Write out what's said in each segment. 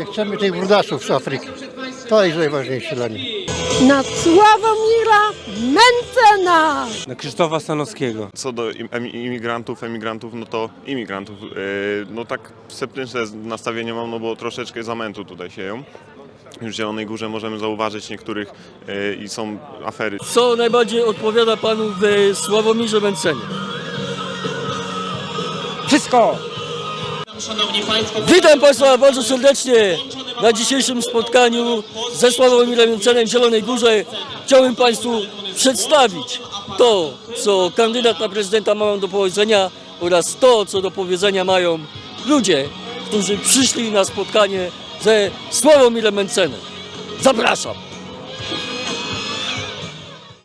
Nie chcemy tych brudasów z Afryki. To jest najważniejsze dla nich. na Sławomira Mencena. Na Krzysztofa Stanowskiego. Co do im- imigrantów, emigrantów, no to imigrantów. Yy, no tak sceptyczne nastawienie mam, no bo troszeczkę zamętu tutaj sieją. Już w Zielonej Górze możemy zauważyć niektórych yy, i są afery. Co najbardziej odpowiada panu w Sławomirze Mencenie? Wszystko! Witam Państwa bardzo serdecznie na dzisiejszym spotkaniu ze Sławomirem Mencenem w Zielonej Górze. Chciałbym Państwu przedstawić to, co kandydat na prezydenta ma do powiedzenia oraz to, co do powiedzenia mają ludzie, którzy przyszli na spotkanie ze Sławomirem Mencenem. Zapraszam!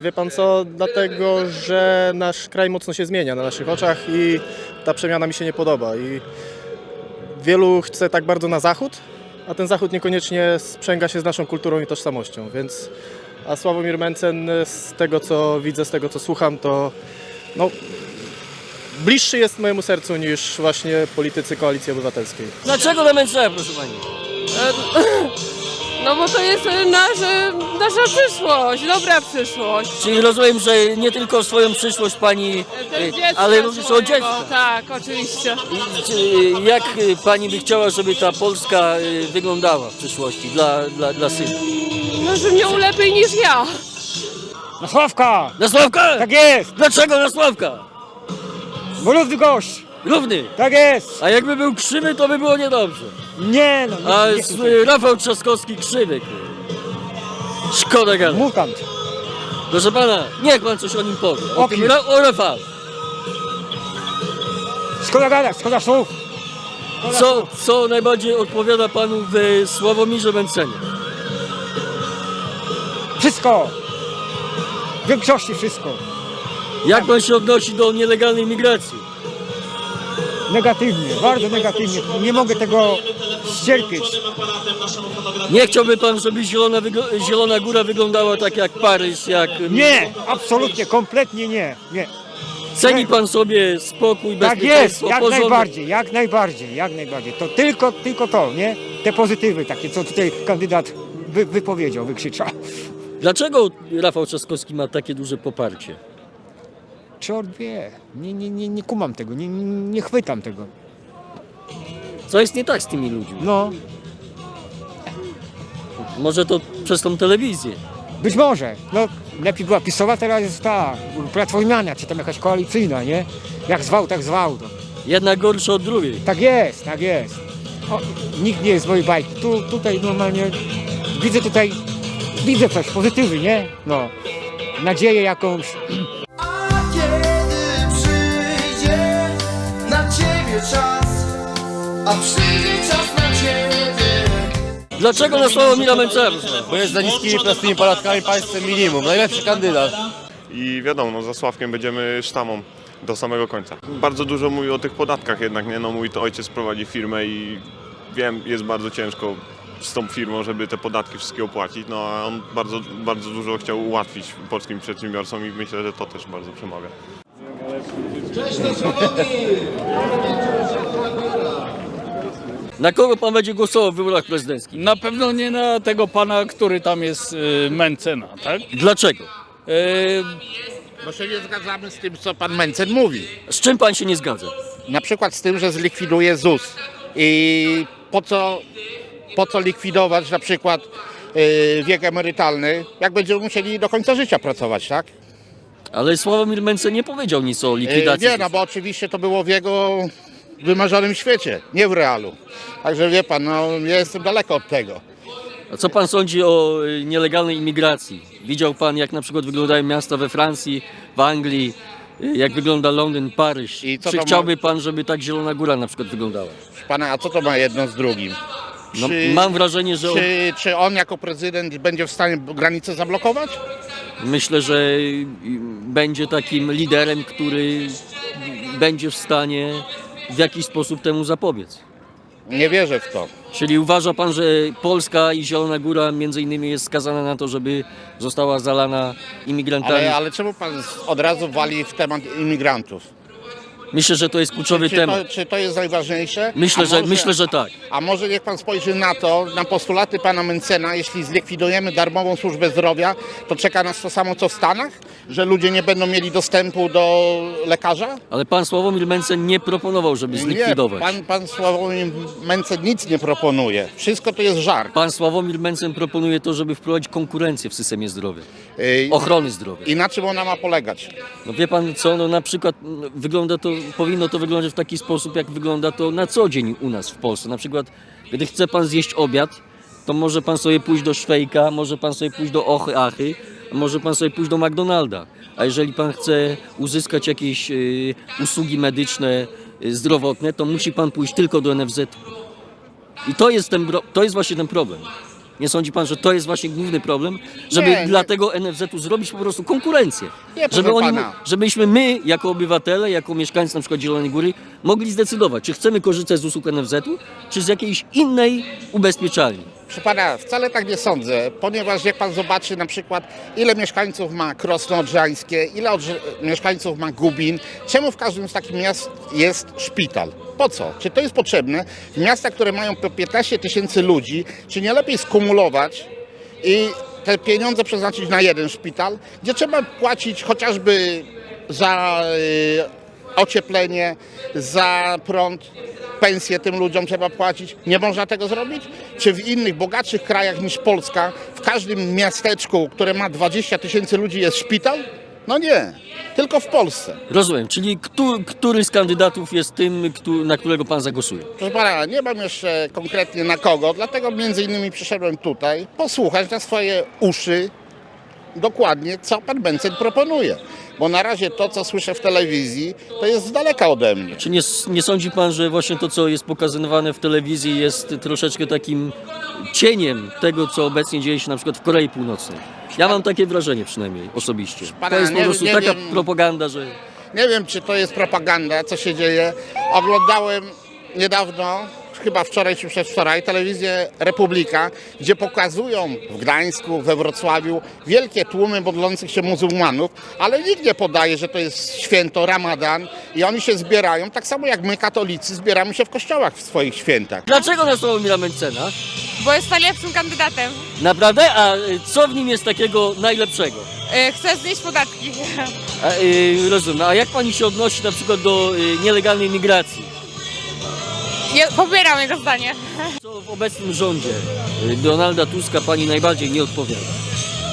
Wie pan co? Dlatego, że nasz kraj mocno się zmienia na naszych oczach i ta przemiana mi się nie podoba. I wielu chce tak bardzo na zachód, a ten zachód niekoniecznie sprzęga się z naszą kulturą i tożsamością. Więc a Sławomir Mencen z tego co widzę, z tego co słucham, to no, bliższy jest mojemu sercu niż właśnie politycy Koalicji Obywatelskiej. Dlaczego na Mencena, proszę Pani? No bo to jest e, nasz, e, nasza przyszłość, dobra przyszłość. Czyli rozumiem, że nie tylko swoją przyszłość Pani, Też e, dziecka ale również o swojego, dziecko. Tak, oczywiście. I, czy, jak y, pani by chciała, żeby ta Polska y, wyglądała w przyszłości dla, dla, dla syna? No, że mnie lepiej niż ja. Na Sławka! Na Sławka! Tak jest! Dlaczego na Sławka? Bo równy gość! Równy. Tak jest! A jakby był krzywy, to by było niedobrze. Nie no, nie, A nie, s- y, Rafał Trzaskowski krzywy. Szkoda gada. Mutant. Proszę pana, niech pan coś o nim powie. O, O tym kim? Ra- o Rafał. Szkoda gadać, szkoda słów. Co, co najbardziej odpowiada panu w Sławomirze Mencenie? Wszystko! W większości wszystko. Jak pan się odnosi do nielegalnej migracji? Negatywnie, bardzo negatywnie. Nie mogę tego ścierpieć. Nie chciałby pan, żeby Zielona, wygl- Zielona Góra wyglądała tak jak Paryż, jak... Nie! Absolutnie, kompletnie nie. Nie. Ceni pan sobie spokój, Tak jest, bezpieczeństwo, jak porządek. najbardziej, jak najbardziej, jak najbardziej. To tylko, tylko to, nie? Te pozytywy takie, co tutaj kandydat wy, wypowiedział, wykrzyczał. Dlaczego Rafał Trzaskowski ma takie duże poparcie? On wie? Nie, nie, nie, nie kumam tego, nie, nie, nie chwytam tego. Co jest nie tak z tymi ludźmi? No, Może to przez tą telewizję. być może. No, lepiej była pisowa, teraz jest ta platformiana, czy tam jakaś koalicyjna, nie? Jak zwał, tak zwał. To. Jedna gorsza od drugiej. Tak jest, tak jest. O, nikt nie jest z mojej bajki. Tu, tutaj normalnie widzę tutaj, widzę coś, pozytywy, nie? No, nadzieję jakąś. A przyjdzie czas na ciebie. Dlaczego na Sławomira Mencena? proszę pana? Bo jest za niskimi prostymi podatkami państwem minimum. Najlepszy kandydat. I wiadomo, no, za Sławkiem będziemy sztamą do samego końca. Bardzo dużo mówi o tych podatkach jednak, nie? No mój to ojciec prowadzi firmę i wiem, jest bardzo ciężko z tą firmą, żeby te podatki wszystkie opłacić, no a on bardzo, bardzo dużo chciał ułatwić polskim przedsiębiorcom i myślę, że to też bardzo przemawia. Na kogo pan będzie głosował w wyborach prezydenckich? Na pewno nie na tego pana, który tam jest y, Mencena, tak? Dlaczego? Y, Bo się nie zgadzamy z tym, co pan Mencen mówi. Z czym pan się nie zgadza? Na przykład z tym, że zlikwiduje ZUS. I po co, po co likwidować na przykład y, wiek emerytalny, jak będziemy musieli do końca życia pracować, tak? Ale Sławomir Mencen nie powiedział nic o Y, likwidacji. nie, no bo oczywiście to było w jego wymarzonym świecie, nie w realu. Także wie pan, no ja jestem daleko od tego. A co pan sądzi o y, nielegalnej imigracji? Widział pan, jak na przykład wyglądają miasta we Francji, w Anglii, y, jak wygląda Londyn, Paryż? I co Czy to ma- chciałby pan, żeby tak Zielona Góra na przykład wyglądała? Proszę Pana, a co to ma jedno z drugim? No, Czy- mam wrażenie, że on, Czy, czy on jako prezydent będzie w stanie granicę zablokować? myślę, że y, będzie takim liderem, który będzie w stanie w jakiś sposób temu zapobiec. Nie wierzę w to. Czyli uważa pan, że Polska i Zielona Góra między innymi jest skazana na to, żeby została zalana imigrantami? Ale, ale czemu pan od razu wali w temat imigrantów? Myślę, że to jest kluczowy Czy to, temat. czy to jest najważniejsze? Myślę, A że, może- myślę, że tak. A może niech pan spojrzy na to, na postulaty pana Mencena, jeśli zlikwidujemy darmową służbę zdrowia, to czeka nas to samo co w Stanach? Że ludzie nie będą mieli dostępu do lekarza? Ale pan Sławomir Mencen nie proponował, żeby zlikwidować. Nie, pan, pan Sławomir Mencen nic nie proponuje. Wszystko to jest żart. Pan Sławomir Mencen proponuje to, żeby wprowadzić konkurencję w systemie zdrowia, Yy, ochrony zdrowia. I na czym ona ma polegać? No wie pan co, no na przykład no, wygląda to, powinno to wyglądać w taki sposób, jak wygląda to na co dzień u nas w Polsce. Na przykład, gdy chce pan zjeść obiad, to może pan sobie pójść do Szwejka, może pan sobie pójść do Ochy Achy, może pan sobie pójść do McDonalda. A jeżeli pan chce uzyskać jakieś y, usługi medyczne, y, zdrowotne, to musi pan pójść tylko do NFZ. I to jest, ten, to jest właśnie ten problem. Nie sądzi pan, że to jest właśnie główny problem, żeby Nie, nie. dla tego NFZ-u zrobić po prostu konkurencję? Nie, żeby oni, pana. żebyśmy my, jako obywatele, jako mieszkańcy na przykład Zielonej Góry, mogli zdecydować, czy chcemy korzystać z usług NFZ-u, czy z jakiejś innej ubezpieczalni. Proszę pana, wcale tak nie sądzę, ponieważ jak pan zobaczy na przykład, ile mieszkańców ma Krosno Odrzańskie, ile mieszkańców ma Gubin, czemu w każdym z takich miast jest szpital? Po co? Czy to jest potrzebne? W miastach, które mają po 15 tysięcy ludzi, czy nie lepiej skumulować i te pieniądze przeznaczyć na jeden szpital, gdzie trzeba płacić chociażby za y, ocieplenie, za prąd, pensje tym ludziom trzeba płacić. Nie można tego zrobić? Czy w innych, bogatszych krajach niż Polska, w każdym miasteczku, które ma 20 tysięcy ludzi jest szpital? No nie, tylko w Polsce. Rozumiem, czyli któ, który z kandydatów jest tym, na którego pan zagłosuje? Proszę pana, nie mam jeszcze konkretnie na kogo, dlatego między innymi przyszedłem tutaj posłuchać na swoje uszy dokładnie, co pan Bencen proponuje. Bo na razie to, co słyszę w telewizji, to jest z daleka ode mnie. Czy nie, nie sądzi pan, że właśnie to, co jest pokazywane w telewizji, jest troszeczkę takim cieniem tego, co obecnie dzieje się na przykład w Korei Północnej? Ja mam takie wrażenie przynajmniej osobiście. pana, To jest po nie- prostu nie taka wiem. propaganda, że... Nie wiem, czy to jest propaganda, co się dzieje. Oglądałem niedawno, chyba wczoraj czy przedwczoraj, telewizję Republika, gdzie pokazują w Gdańsku, we Wrocławiu wielkie tłumy modlących się muzułmanów, ale nikt nie podaje, że to jest święto Ramadan i oni się zbierają, tak samo jak my katolicy zbieramy się w kościołach w swoich świętach. Dlaczego na Sławomira Mencena? Bo jest najlepszym kandydatem. Naprawdę? A y, co w nim jest takiego najlepszego? E, Chcę znieść podatki. A, y, rozumiem. A jak pani się odnosi na przykład do y, nielegalnej migracji? Ja pobieram jego zdanie. Co w obecnym rządzie y, Donalda Tuska pani najbardziej nie odpowiada?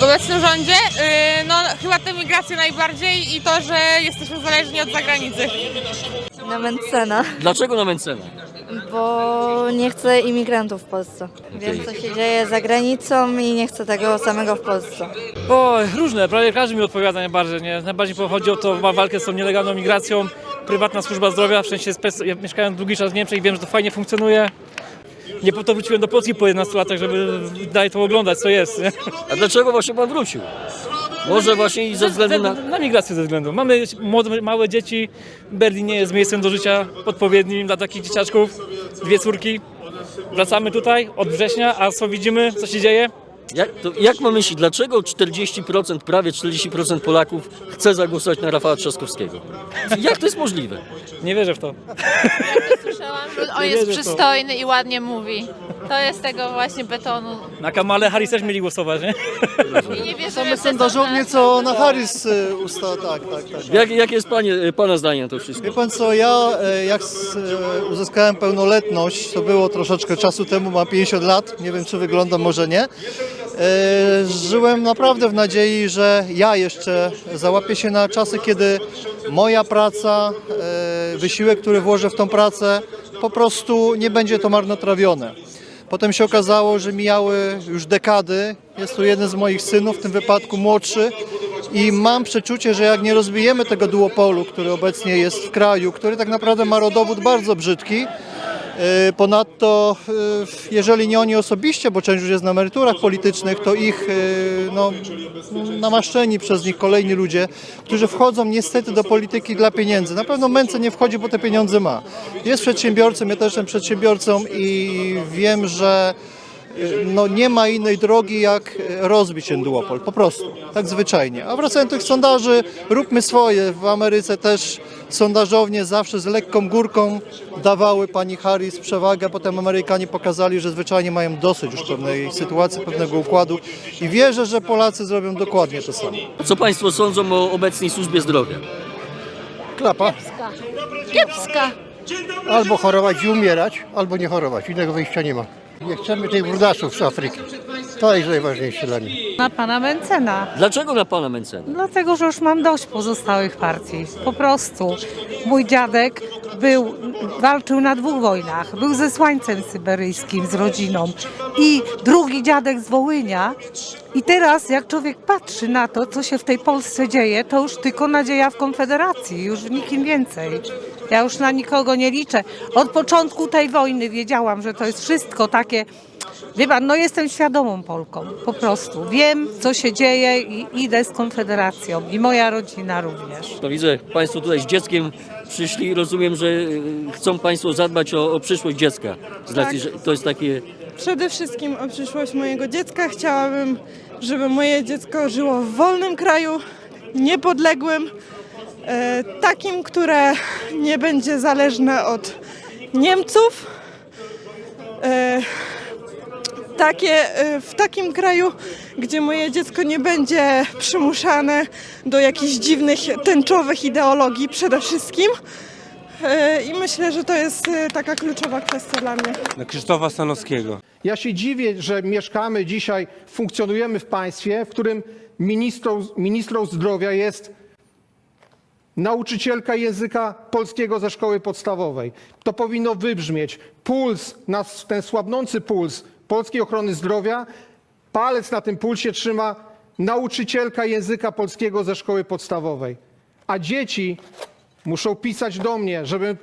W obecnym rządzie, y, no chyba tę migrację najbardziej i to, że jesteśmy zależni od zagranicy. Na Mencena, Dlaczego na Mencena? bo nie chcę imigrantów w Polsce. Wiem, co się dzieje za granicą i nie chcę tego samego w Polsce. O, różne, prawie każdy mi odpowiada najbardziej, nie? Najbardziej chodzi o to wa- walkę z tą nielegalną migracją, prywatna służba zdrowia, w sensie spec... ja mieszkałem długi czas w Niemczech i wiem, że to fajnie funkcjonuje. Nie po to wróciłem do Polski po 11 latach, żeby dalej to oglądać, co jest. Nie? A dlaczego właśnie pan wrócił? Może właśnie i ze względu na... na migrację ze względu. Mamy młode, małe dzieci, Berlin nie jest miejscem do życia odpowiednim dla takich dzieciaczków, dwie córki. Wracamy tutaj od września, a co widzimy, co się dzieje? Jak, to, jak ma myśli, dlaczego 40%, prawie 40% Polaków chce zagłosować na Rafała Trzaskowskiego? Jak to jest możliwe? Nie wierzę w to. Słyszałam, że on Nie jest wierzę w to. przystojny i ładnie mówi. To jest tego właśnie betonu. Na Kamale Harris też mieli głosować, nie? I nie Same w te sondażownie, sondaże. co na Harris y, usta, tak, tak, tak. Jak, jakie jest panie, pana zdanie na to wszystko? Wie pan co, ja e, jak s- e, uzyskałem pełnoletność, to było troszeczkę czasu temu, mam 50 lat, nie wiem czy wyglądam, może nie. E, Żyłem naprawdę w nadziei, że ja jeszcze załapię się na czasy, kiedy moja praca, e, wysiłek, który włożę w tą pracę, po prostu nie będzie to marnotrawione. Potem się okazało, że mijały już dekady. Jest tu jeden z moich synów, w tym wypadku młodszy. I mam przeczucie, że jak nie rozbijemy tego duopolu, który obecnie jest w kraju, który tak naprawdę ma rodowód bardzo brzydki, Ponadto, e, jeżeli nie oni osobiście, bo część już jest na emeryturach politycznych, to ich e, no, namaszczeni przez nich kolejni ludzie, którzy wchodzą niestety do polityki dla pieniędzy. Na pewno Męce nie wchodzi, bo te pieniądze ma. Jest przedsiębiorcą, ja też jestem przedsiębiorcą i wiem, że no, nie ma innej drogi, jak rozbić ten duopol, po prostu, tak zwyczajnie. A wracając do tych sondaży, róbmy swoje. W Ameryce też sondażownie zawsze z lekką górką dawały pani Harris przewagę, potem Amerykanie pokazali, że zwyczajnie mają dosyć już pewnej sytuacji, pewnego układu i wierzę, że Polacy zrobią dokładnie to samo. Co Państwo sądzą o obecnej służbie zdrowia? Klapa. Kiepska. Albo chorować i umierać, albo nie chorować. Innego wyjścia nie ma. Nie chcemy tych brudasów z Afryki. To jest najważniejsze dla nich. Na pana Mencena. Dlaczego na Pana Mencena? Dlatego, że już mam dość pozostałych partii. Po prostu. Mój dziadek był, walczył na dwóch wojnach. Był zesłańcem syberyjskim z rodziną. I drugi dziadek z Wołynia. I teraz, jak człowiek patrzy na to, co się w tej Polsce dzieje, to już tylko nadzieja w Konfederacji, już w nikim więcej. Ja już na nikogo nie liczę. Od początku tej wojny wiedziałam, że to jest wszystko takie Wie pan, no jestem świadomą Polką, po prostu. Wiem, co się dzieje i idę z Konfederacją i moja rodzina również. No widzę, Państwo tutaj z dzieckiem przyszli. Rozumiem, że y, chcą Państwo zadbać o, o przyszłość dziecka. Z racji, że to jest takie Przede wszystkim o przyszłość mojego dziecka. Chciałabym, żeby moje dziecko żyło w wolnym kraju, niepodległym, takim, które nie będzie zależne od Niemców. E, takie, e, w takim kraju, gdzie moje dziecko nie będzie przymuszane do jakichś dziwnych, tęczowych ideologii przede wszystkim. E, I myślę, że to jest e, taka kluczowa kwestia dla mnie. Na Krzysztofa Stanowskiego. Ja się dziwię, że mieszkamy dzisiaj, funkcjonujemy w państwie, w którym ministrą, ministrą zdrowia jest nauczycielka języka polskiego ze szkoły podstawowej. To powinno wybrzmieć. Puls, ten słabnący puls polskiej ochrony zdrowia, palec na tym pulsie trzyma nauczycielka języka polskiego ze szkoły podstawowej. A dzieci muszą pisać do mnie, żebym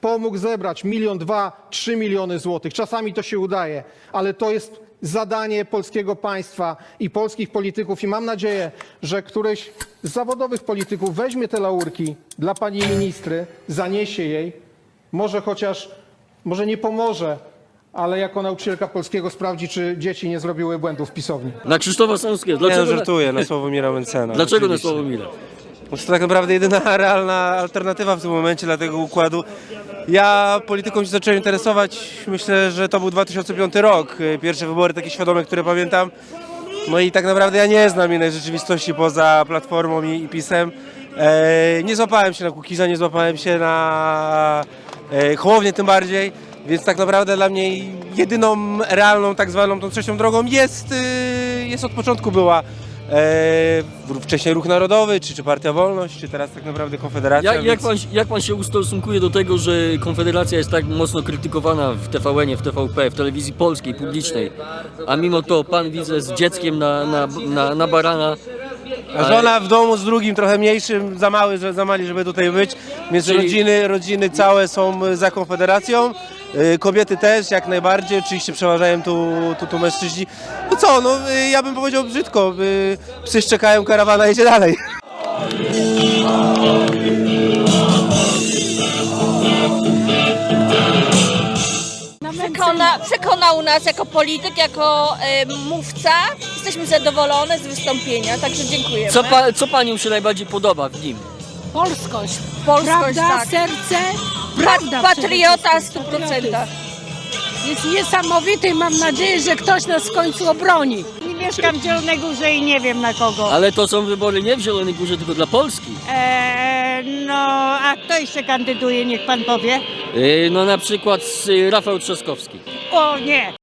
pomógł zebrać milion, dwa, trzy miliony złotych. Czasami to się udaje, ale to jest zadanie polskiego państwa i polskich polityków i mam nadzieję, że któryś z zawodowych polityków weźmie te laurki dla pani ministry, zaniesie jej, może chociaż, może nie pomoże, ale jako nauczycielka polskiego sprawdzi, czy dzieci nie zrobiły błędów w pisowni. na Krzysztofa Stanowskiego. Ja Dlaczego, żartuję, na Sławomira Mencena. dlaczego na oczywiście. Sławomira? Bo To tak naprawdę jedyna realna alternatywa w tym momencie dla tego układu. Ja polityką się zacząłem interesować, myślę, że to był 2005 rok. Pierwsze wybory takie świadome, które pamiętam. No i tak naprawdę ja nie znam innej rzeczywistości poza Platformą i, i PiSem. E, nie złapałem się na Kukiza, nie złapałem się na e, Hołownię tym bardziej. Więc tak naprawdę dla mnie jedyną realną tak zwaną tą trzecią drogą jest, y, jest od początku była e, wcześniej Ruch Narodowy, czy, czy Partia Wolność, czy teraz tak naprawdę Konfederacja. Jak, jak, więc- pan, jak pan się ustosunkuje do tego, że Konfederacja jest tak mocno krytykowana w TVN-ie, w TVP, w telewizji polskiej, publicznej, a mimo to pan widzę z dzieckiem na, na, na, na barana. A żona w domu z drugim, trochę mniejszym, za mały, że, za mali, żeby tutaj być. Więc rodziny, rodziny całe są za Konfederacją. Y, Kobiety też, jak najbardziej. Oczywiście przeważają tu, tu, tu mężczyźni. No co, no y, ja bym powiedział brzydko. y, Psy szczekają, karawana jedzie dalej. Przekona, przekonał nas jako polityk, jako e, mówca. Jesteśmy zadowolone z wystąpienia, także dziękujemy. Co, pa, co panią się najbardziej podoba w nim? Polskość, Polskość, tak. serce, Pa, patriota w 100%. Jest niesamowity i mam nadzieję, że ktoś nas w końcu obroni. Nie mieszkam w Zielonej Górze i nie wiem na kogo. Ale to są wybory nie w Zielonej Górze, tylko dla Polski. Eee, no, a kto jeszcze kandyduje, niech pan powie? Yy, no na przykład y, Rafał Trzaskowski. O nie,